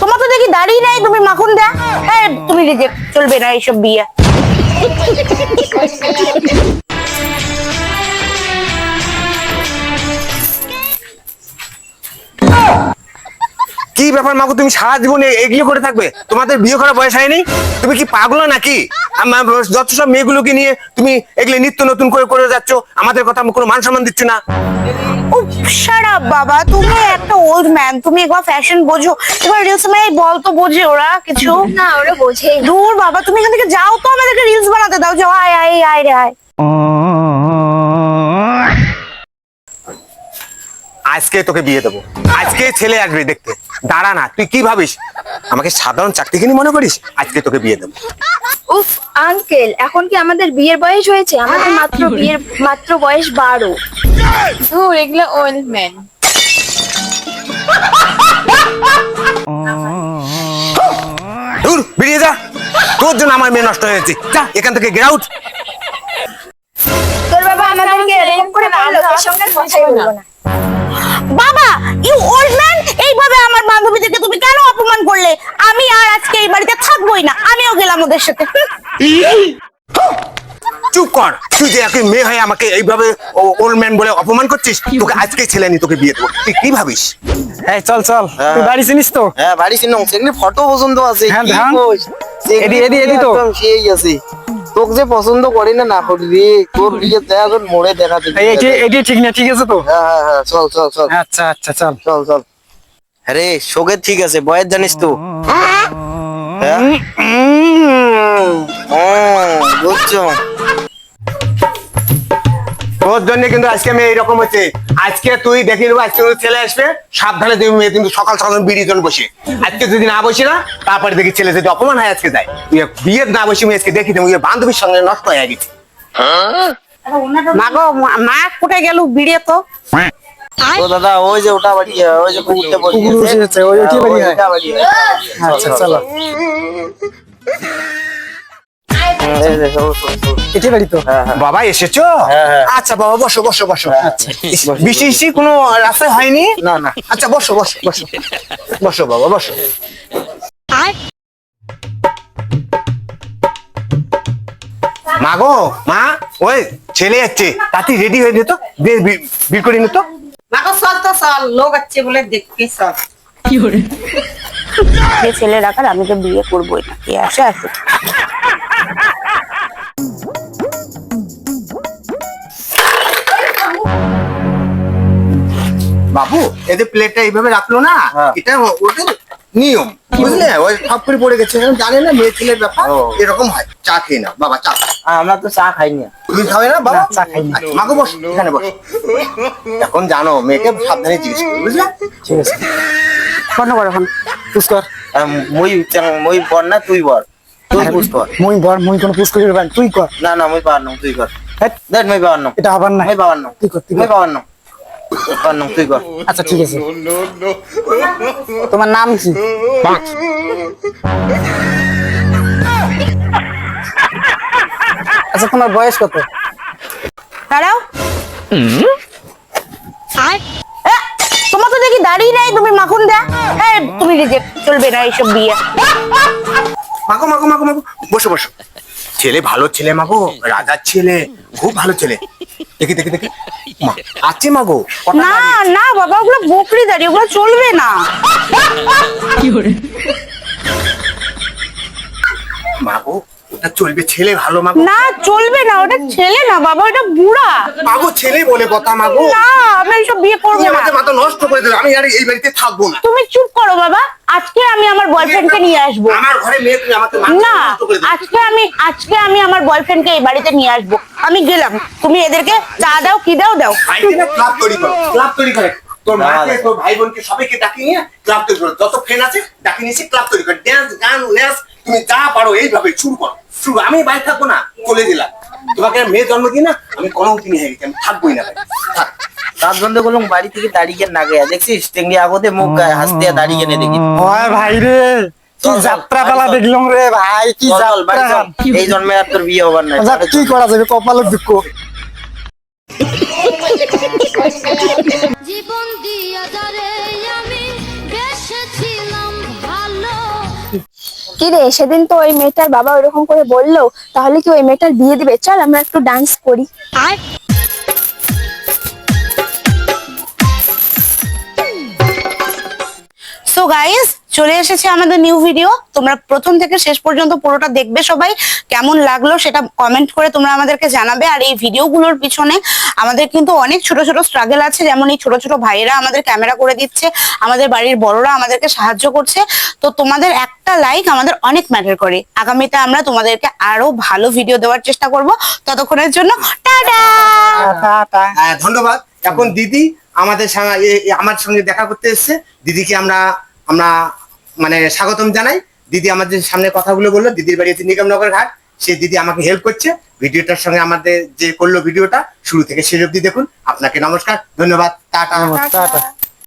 তোমার তো দেখি দাড়ি নাই, তুমি মাখন দেয় হ্যাঁ তুমি রিজেক্ট চলবে না এইসব বিয়ে। কি ব্যাপার মাগো তুমি সারা জীবনে এগুলো করে থাকবে? তোমাদের বিয়ে করার বয়স হয়নি? তুমি কি পাগল নাকি? যত সব মেয়েগুলোকে নিয়ে তুমি এগুলো নিত্য নতুন করে করে যাচ্ছ আমাদের কথা কোনো মান সম্মান দিচ্ছ না। বাবা। তুমি একটা ওল্ড ম্যান তুমি একবার ফ্যাশন বোঝো। এবার রিলস বল তো বোঝে ওরা কিছু। না ওরা বোঝেই দূর বাবা তুমি এখান থেকে যাও তো আমাদেরকে রিলস বানাতে দাও। যাও আয় আয় আয় রে আয়। আজকে তোকে বিয়ে দেবো। আজকে ছেলে আসবে দেখতে। দাঁড়া না তুই কি ভাবিস? আমাকে সাধারণ চাকরিখানি মনে করিস? আজকে তোকে বিয়ে দেবো। উফ আঙ্কেল এখন কি আমাদের বিয়ের বয়স হয়েছে? আমাদের মাত্র বিয়ের মাত্র বয়স বারো। ধুর এগুলো ওল্ড ম্যান দূর বেরিয়ে যা। তোর জন্য আমার মেয়ে নষ্ট হয়েছে। যা এখান থেকে গেট আউট তোর বাবা আমাদেরকে এরকম করে বলল তোর সঙ্গে কথাই বলব না। বাবা ইউ ওল্ড ম্যান এইভাবে আমার বান্ধবীদেরকে তুমি কেন অপমান করলে? আমি আর আজকে এই বাড়িতে থাকবোই না আমিও গেলাম ওদের সাথে। চুপ কর তুই যে একই মেয়ে হয়ে আমাকে এইভাবে ওল্ড ম্যান বলে অপমান করছিস তোকে আজকে ছেলে নি তোকে বিয়ে দেবো। তুই কি ভাবিস? এই চল চল তুই বাড়ি চিনিস তো? হ্যাঁ বাড়ি চিনং সেখানে ফটো পছন্দ আছে হ্যাঁ, এদি- এদি- এদি তো। সেই আছে। তোকে যে পছন্দ করি না না করি তোর বিয়ে দেখা তোর মোড়ে দেখা দিবি। এই এটি ঠিক না ঠিক আছে তো? হ্যাঁ হ্যাঁ হ্যাঁ চল চল চল। আচ্ছা আচ্ছা চল। চল চল। আরে শোকের ঠিক আছে বয়ের জানিস তো। হ্যাঁ? ও, বুঝছ? তোর জন্য কিন্তু আজকে আমি এইরকম হচ্ছে। আজকে তুই দেখে নেব আজকে ছেলে আসবে সাবধানে তুমি মেয়ে কিন্তু সকাল সকাল বিড়ি জন বসে। আজকে যদি না বসি না তারপরে দেখি ছেলে যদি অপমান হয় আজকে যায়। তুই বিয়ের না বসে আমি আজকে দেখি দেবো বান্ধবীর সঙ্গে নষ্ট হয়ে গেছে। মা গো মা- কোথায় গেল বিড়ে তো তো দাদা ওই যে ওটা বাড়ি ওই যে কুকুরটা বসে ওই বাড়ি হয়। হয়। আচ্ছা চলো। এটি বাড়ি তো? বাবা এসেছ? হ্যাঁ, হ্যাঁ। আচ্ছা বাবা বসো বসো বসো। আচ্ছা বেশি বেশি কোনো রাস্তায় হয়নি? না না। আচ্ছা বসো বসো বসো। বসো বাবা বসো। মা গো মা ওই ছেলে যাচ্ছে। তাতে রেডি হয়ে যেত বিল করে নিত মাকে চল তো চল। লোক আছে বলে দেখবি চল। যে ছেলে রাখার আমি তো বিয়ে করবোই না। কে আসে আসে বাবু এদের প্লেটটা এইভাবে রাখল না হ্যাঁ। এটা ওদের নিয়ম বুঝলে? ওই সব করে পড়ে গেছে জানে না মেয়ে ছেলের ব্যাপার এরকম হয়। চা খেয়ে নাও বাবা চা। আমরা তো চা খাইনি তুমি খাবে না বাবা? চা খাইনি। আচ্ছা, মাগো বস এখানে বস। এখন জানো মেয়েকে সাবধানে জিজ্ঞেস করবে বুঝলে? ঠিক আছে। বন্ধ করো এখন। পুষ্কর আহ, মই মই বর না তুই বর? তুই পুষ কর। মুই বর মুই কোন পুষ্কর করবেন তুই কর। না না মই পাওয়ার নাম তুই কর। দেখ মই পাওয়ার নাম এটা হবার না। মই পাওয়ার নাম তুই কর তুই মই কর। পাওয়ার নাম তুই কর। আচ্ছা ঠিক আছে। তোমার নাম কি? আচ্ছা তোমার বয়স কত? দাঁড়াও। তোমার তো দেখি দাঁড়িয়ে নেই তুমি মাখন দেয়া হ্যাঁ তুমি রিজেক্ট চলবে না এইসব বিয়ে মাগো মাগো মাগো মাগো বসো বসো। ছেলে ভালো ছেলে মাগো রাজার ছেলে খুব ভালো ছেলে। দেখি দেখি দেখি। মা আছে মাগো? না না বাবা ওগুলো বকরি দাড়ি ওগুলো চলবে না। মাগো ওটা চলবে ছেলে ভালো মাগো না চলবে না ওটা ছেলে না বাবা ওটা বুড়া। মাগো ছেলে বলে কথা মাগো না আমি এইসব বিয়ে করব তুমি না। আমাদের মাথা নষ্ট করে দিলে আমি আর এই বাড়িতে থাকব না। তুমি চুপ করো বাবা। আজকে আমি আমার বয়ফ্রেন্ডকে নিয়ে আসব। আমার ঘরে মেয়ে তুমি আমাকে মাথা না নষ্ট করে দিলে আজকে আমি আজকে আমি আমার বয়ফ্রেন্ডকে এই বাড়িতে নিয়ে আসব। আমি গেলাম। তুমি এদেরকে চা দাও কি দাও দাও। না ক্লাব তৈরি করো ক্লাব তৈরি করে। তোর মাকে তোর ভাই বোনকে সবাইকে ডাকি নিয়ে ক্লাব তৈরি করো। যত ফ্রেন্ড আছে ডাকি নিয়েছি ক্লাব তৈরি করো। ড্যান্স গান ন্যাস তুমি যা পারো এইভাবে শুরু করো। শুরু আমি বাইরে থাকব না চলে দিলাম তোমাকে মেয়ে জন্ম দিই না আমি কোনো দিন হয়ে গেছি আমি থাকবোই না ভাই থাক। রাত বন্ধ করলাম বাড়ি থেকে দাঁড়িয়ে না গিয়া দেখছিস? টেঙ্গি আগতে মুখ হাসতে দাঁড়িয়ে নে দেখি। হয় ভাই রে কি যাত্রা বাড়ি পালা চল। দেখলাম রে ভাই কি চল, চল, বাড়ি যাত্রা। এই জন্মে আর তোর বিয়ে হবার নাই। আচ্ছা, কি করা যাবে? কপালের দুঃখ। জীবন দিয়া আমি বেসেছিলাম কি রে? সেদিন তো ওই মেয়েটার বাবা ওইরকম করে বলল, তাহলে কি ওই মেয়েটার বিয়ে দিবে? চল আমরা একটু ডান্স করি। আর? সো গাইস চলে এসেছে আমাদের নিউ ভিডিও তোমরা প্রথম থেকে শেষ পর্যন্ত পুরোটা দেখবে সবাই কেমন লাগল সেটা কমেন্ট করে তোমরা আমাদেরকে জানাবে। আর এই ভিডিওগুলোর পিছনে আমাদের কিন্তু অনেক ছোট ছোট স্ট্রাগল আছে যেমন এই ছোট ছোট ভাইয়েরা আমাদের ক্যামেরা করে দিচ্ছে আমাদের বাড়ির বড়রা আমাদেরকে সাহায্য করছে। তো তোমাদের একটা লাইক আমাদের অনেক ম্যাটার করে। আগামীতে আমরা তোমাদেরকে আরও ভালো ভিডিও দেওয়ার চেষ্টা করব। ততক্ষণের জন্য টাটা! হ্যাঁ, ধন্যবাদ। এখন দিদি আমাদের আমার সঙ্গে দেখা করতে এসেছে। দিদিকে আমরা আমরা মানে স্বাগতম জানাই। দিদি আমাদের সামনে কথাগুলো বলল। দিদির বাড়ি হচ্ছে নিগমনগর ঘাট। সে দিদি আমাকে হেল্প করছে। ভিডিওটার সঙ্গে আমাদের যে করল ভিডিওটা শুরু থেকে শেষ অব্দি দেখুন। আপনাকে নমস্কার ধন্যবাদ। টাটা। টাটা।